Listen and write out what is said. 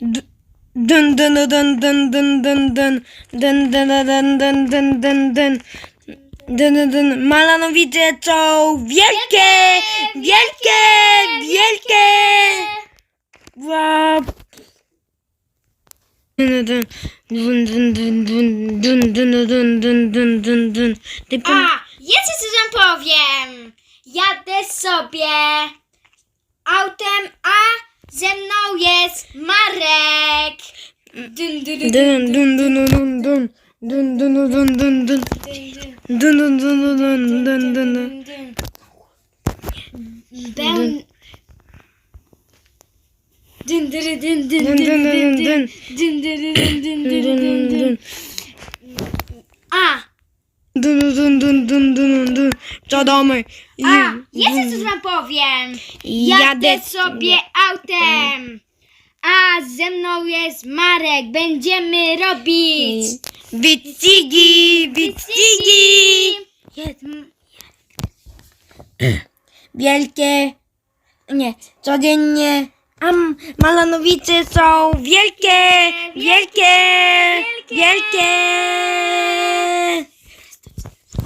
Dun dun dun dun dun dun dun dun dun dun dun dun dun dun Dun, dun, dun. Malanowice są wielkie, wielkie, wielkie. Wow. Dun, dun, dun, dun, dun, dun, dun, dun, dun, dun, dun, dun. A, jeszcze coś wam powiem. Jadę sobie autem, a ze mną jest Marek. Dun, dun, dun, Dun, dun, dun, dun, dun. Dun, dun, dun, dun, dun, dun. Dun, dun, dun, dun, dun, dun, dun, dun. Ben... Dun, dun, dun, dun, Dun, dun, dun, dun. Dun, dun, dun, dun, Dun, dun, Dun, dun, dun, dun, dun, dun. Siadamy. a, jeszcze coś wam powiem. Jadę sobie autem. A ze mną jest Marek. Będziemy robić. Jest, m- Wielkie, nie, codziennie. A m- Malanowice są wielkie, wielkie, wielkie. Wielkie.